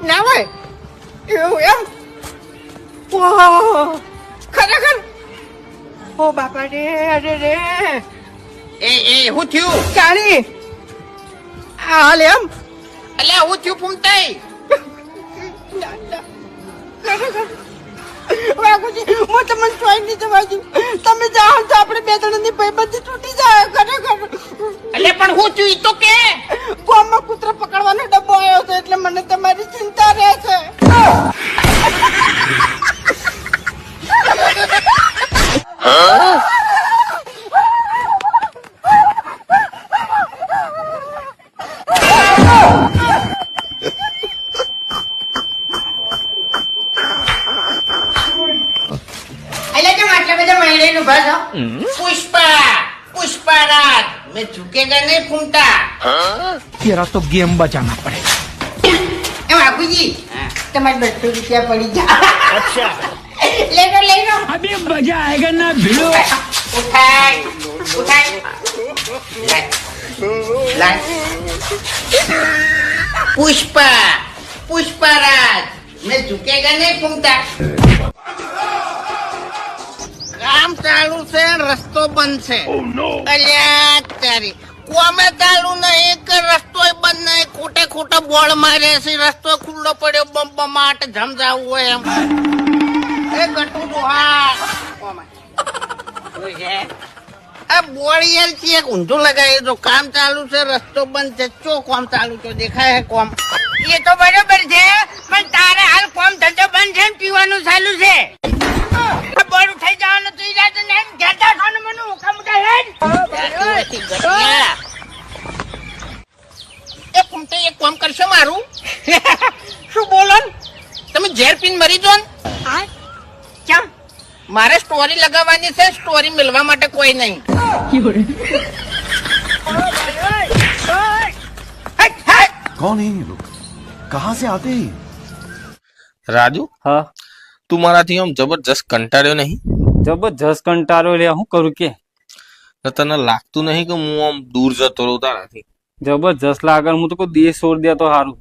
ના ભાઈ એવું એમ ખરેખર ઓ બાપા રે અરે રે એ એ હું થયું જાણી આ હાલ એમ એટલે હું થયું ના, ના. વાઘુજી હું તમને જોઈ નહીં જવા દઉં તમે જાઓ તો આપણે બે જણાની ભાઈબંધી તૂટી જાય ખરેખર એટલે પણ હું થયું તો કે મને તમારી ચિંતા રહે છે એટલે કેમ આટલા બધા મહિલાને ઉભા છો પુષ્પા પુષ્પા રાજ મેં ઝુકેગા નહીં ફૂમતા तेरा तो गेम बचाना पड़ेगा એ પડી જા અચ્છા. લે અભી મજા આયેગા ના ભીડો. ઉઠાય ઉઠાય. પુષ્પા પુષ્પરાજ મેં ઝુકેગા નહીં ફૂંકતા. કામ ચાલુ છે રસ્તો બંધ છે. Oh, અલ્યા તારી. કોમે ચાલુ નહીં કે રસ્તો બંધ નહીં. ખોટે ખોટા બોળ મારે છે. રસ્તો ખુલ્લો પડ્યો બમ બમાટ જમજાવું હોય એમ. એ છે આ બોળિયલથી એક ઊંધું લગાવી કામ ચાલુ છે, રસ્તો બંધ છે. ચો કોમ ચાલુ તો દેખાય હે કોમ? એ તો બરોબર છે, પણ તારે હાલ કોમ ધંધો બંધ છે પીવાનું ચાલુ છે આ બોરું થઈ જવાનું તું ઈરાદો ને એમ ઘેરતા છો ને મને હુકમ ઉઠાય હેડ. એ કુમતે એક કામ કરશો મારું શું બોલો ને? તમે ઝેર પીન મરી જો મારે સ્ટોરી લગાવવાની છે સ્ટોરી મિલવા માટે કોઈ નહીં. કોણ હે કહા સે આતે રાજુ? હા. તું મારાથી આમ જબરજસ્ત કંટાળ્યો નહીં? જબરજસ્ત કંટાળ્યો લે હું કરું કે? તને લાગતું નહીં કે હું આમ દૂર જતો રહું તારાથી? જબરજસ્ત લાગર હું તો કોઈ દેશ છોડ દે તો સારું